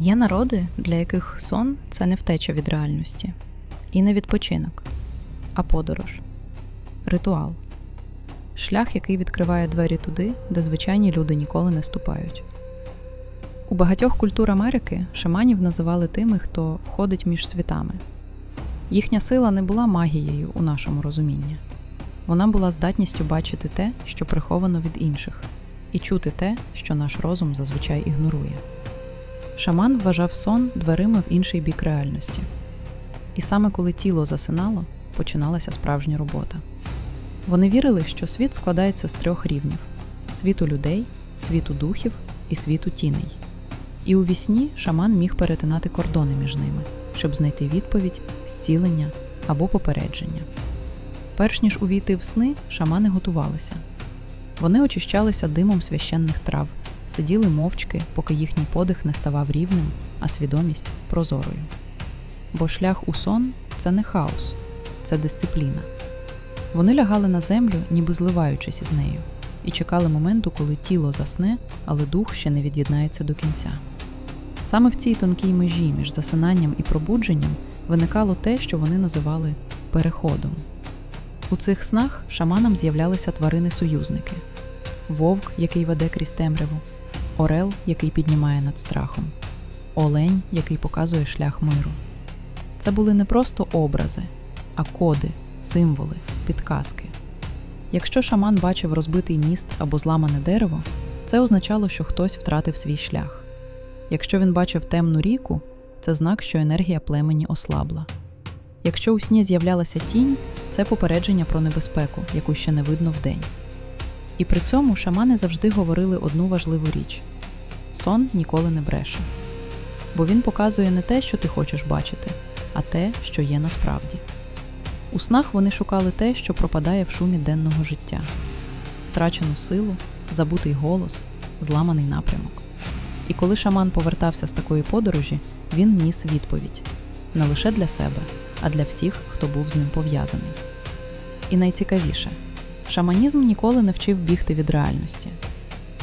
Є народи, для яких сон це не втеча від реальності, і не відпочинок, а подорож, ритуал, шлях, який відкриває двері туди, де звичайні люди ніколи не ступають. У багатьох культур Америки шаманів називали тими, хто ходить між світами. Їхня сила не була магією у нашому розумінні. Вона була здатністю бачити те, що приховано від інших, і чути те, що наш розум зазвичай ігнорує. Шаман вважав сон дверима в інший бік реальності. І саме коли тіло засинало, починалася справжня робота. Вони вірили, що світ складається з трьох рівнів: світу людей, світу духів і світу тіней. І у вісні шаман міг перетинати кордони між ними, щоб знайти відповідь, зцілення або попередження. Перш ніж увійти в сни, шамани готувалися. Вони очищалися димом священних трав, сиділи мовчки, поки їхній подих не ставав рівним, а свідомість прозорою. Бо шлях у сон це не хаос, це дисципліна. Вони лягали на землю, ніби зливаючись із нею, і чекали моменту, коли тіло засне, але дух ще не від'єднається до кінця. Саме в цій тонкій межі між засинанням і пробудженням виникало те, що вони називали переходом. У цих снах шаманам з'являлися тварини-союзники: вовк, який веде крізь темряву, орел, який піднімає над страхом, олень, який показує шлях миру. Це були не просто образи, а коди, символи, підказки. Якщо шаман бачив розбитий міст або зламане дерево, це означало, що хтось втратив свій шлях. Якщо він бачив темну ріку, це знак, що енергія племені ослабла. Якщо у сні з'являлася тінь, це попередження про небезпеку, яку ще не видно вдень. І при цьому шамани завжди говорили одну важливу річ: сон ніколи не бреше. Бо він показує не те, що ти хочеш бачити, а те, що є насправді. У снах вони шукали те, що пропадає в шумі денного життя: втрачену силу, забутий голос, зламаний напрямок. І коли шаман повертався з такої подорожі, він ніс відповідь не лише для себе, а для всіх, хто був з ним пов'язаний. І найцікавіше, шаманізм ніколи не вчив бігти від реальності.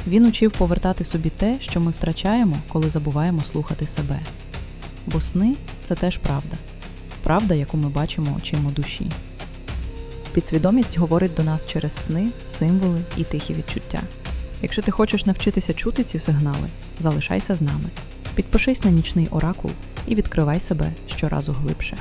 Він учив повертати собі те, що ми втрачаємо, коли забуваємо слухати себе. Бо сни це теж правда, правда, яку ми бачимо очима душі. Підсвідомість говорить до нас через сни, символи і тихі відчуття. Якщо ти хочеш навчитися чути ці сигнали, залишайся з нами. Підпишись на нічний оракул і відкривай себе щоразу глибше.